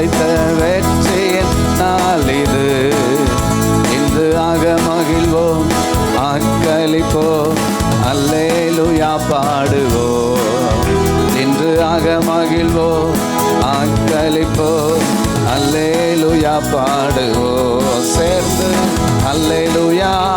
கிடைத்த வெற்றியின் நாள் இது. இன்று ஆக மகிழ்வோம் ஆக்களிப்போம் அல்லேலுயா பாடுவோம். இன்று ஆக மகிழ்வோம் ஆக்களிப்போம் அல்லேலுயா பாடுவோம். சேர்ந்து அல்லேலுயா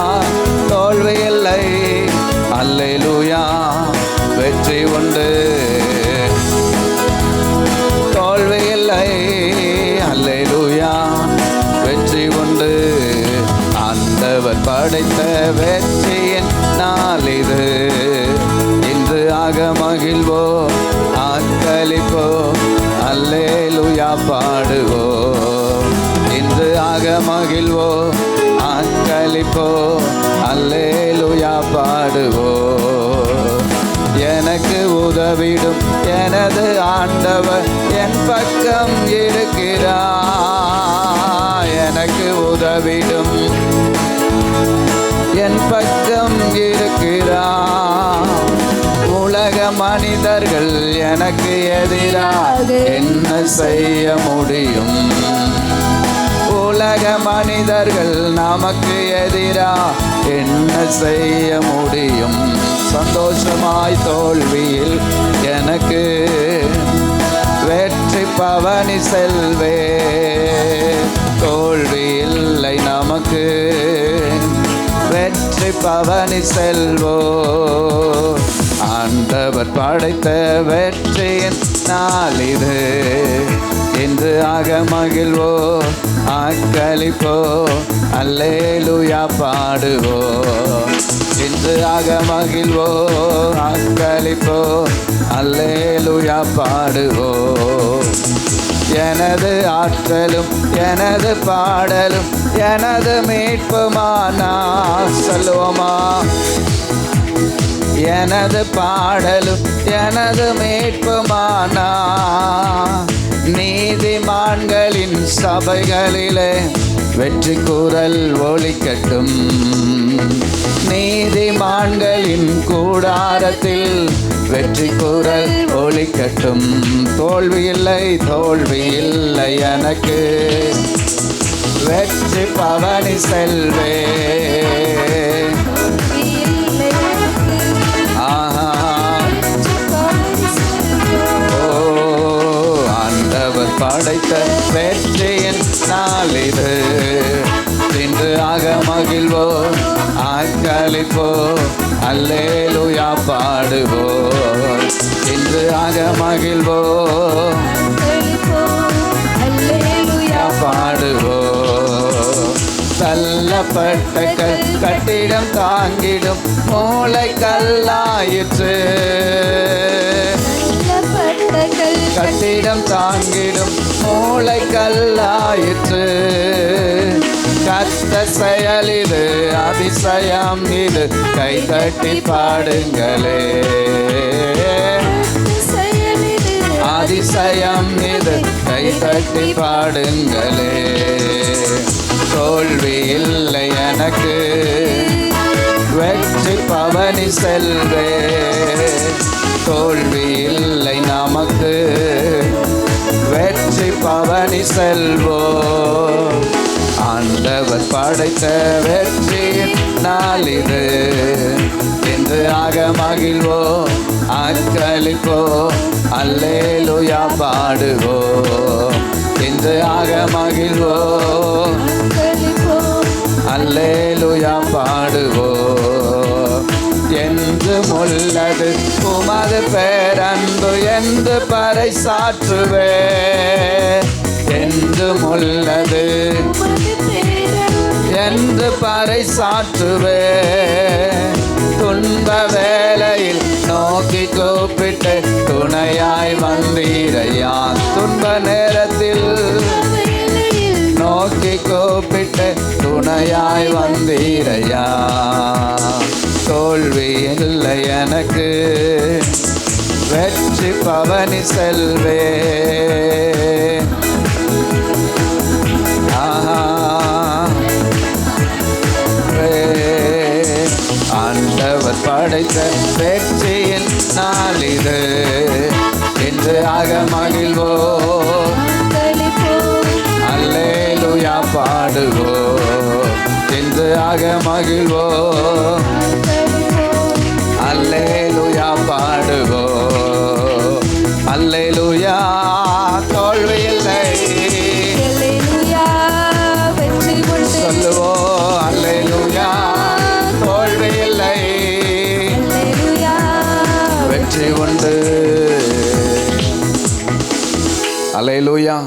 படைத்த வெற்றியின் நாள் இது. இன்று ஆக மகிழ்வோ ஆக்களிப்போ அல்லேலூயா பாடுவோ. இன்று ஆக மகிழ்வோ ஆக்களிப்போ அல்லேலூயா பாடுவோ. எனக்கு உதவிடும் எனது ஆண்டவர் என் பக்கம் இருக்கிறார். நீங்கள் எனக்கு எதிராக என்ன செய்ய முடியும்? உலக மனிதர்கள் நமக்கு எதிராக என்ன செய்ய முடியும்? சந்தோஷமாய் தோல்வியில் எனக்கு வெற்றி பவனி செல்வே. தோல்வி இல்லை நமக்கு வெற்றி பவனி செல்வோ. ஆண்டவர் படைத்த வெற்றியின் நாளிது இது. இன்று ஆக மகிழ்வோ ஆக்களிப்போ அல்லேலுயா பாடுவோ. இன்று ஆக மகிழ்வோ ஆக்களிப்போ அல்லேலுயா பாடுவோ. எனது ஆற்றலும் எனது பாடலும் எனது மீட்புமானா சொல்லுவோமா? எனது பாடலும் எனது மீட்புமானா? நீதிமான்களின் சபைகளிலே வெற்றி குரல் ஒழிக்கட்டும் நீதிமான்களின் கூடாரத்தில் வெற்றி குரல் ஒழிக்கட்டும் தோல்வி இல்லை தோல்வி இல்லை எனக்கு. வெற்றி பவனி செல்வே. படைத்த வெற்றியின் நாளிது. இன்று ஆக மகிழ்வோ ஆக்களிப்போ அல்லேலுயா பாடுவோ. இன்று ஆக மகிழ்வோ பாடுவோ. தள்ளப்பட்ட கட்டிடம் தாங்கிடும் மூளை கல்லாயிற்று கட்டிடம் தாங்கிடும் மூளை கல்லாயிற்று கத்த செயல் இது அதிசயம் இது. கை தட்டி பாடுங்களே. அதிசயம் இது. கை தட்டி பாடுங்களே. தோல்வி இல்லை எனக்கு. வெற்றி பவனி செல்வே. தோல்வி இல்லை நமக்கு வெற்றி பவனி செல்வோ. ஆண்டவர் படைத்த வெற்றி நாள் இது. இன்று ஆக மகிழ்வோ ஆக்களிப்போ அல்லேலுயா பாடுவோ. இன்று ஆக மகிழ்வோ அல்லேலுயா என்று முள்ளது. உமது பேரன்பு என்று பறை சாற்றுவே. என்று முள்ளது. என்று பறை சாற்றுவே. துன்ப வேலையில் நோக்கி கூப்பிட்டு துணையாய் வந்தீரையா? துன்ப நேரத்தில் நோக்கி கூப்பிட்டு துணையாய் வந்தீரையா? தோல்வி இல்லை எனக்கு. வெற்றி பவனி செல்வே ஆண்டவர் படைத்த வெற்றியின் நாள் இது. என்று ஆக மகிழ்வோ அல்லேலுயா பாடுவோ. என்று ஆக மகிழ்வோ இல்லை. அல்லேலூயா வெற்றி உண்டு சொல்லுவோம் அல்லேலுயா தோல்வி இல்லை. வெற்றி உண்டு. அல்லேலுயா.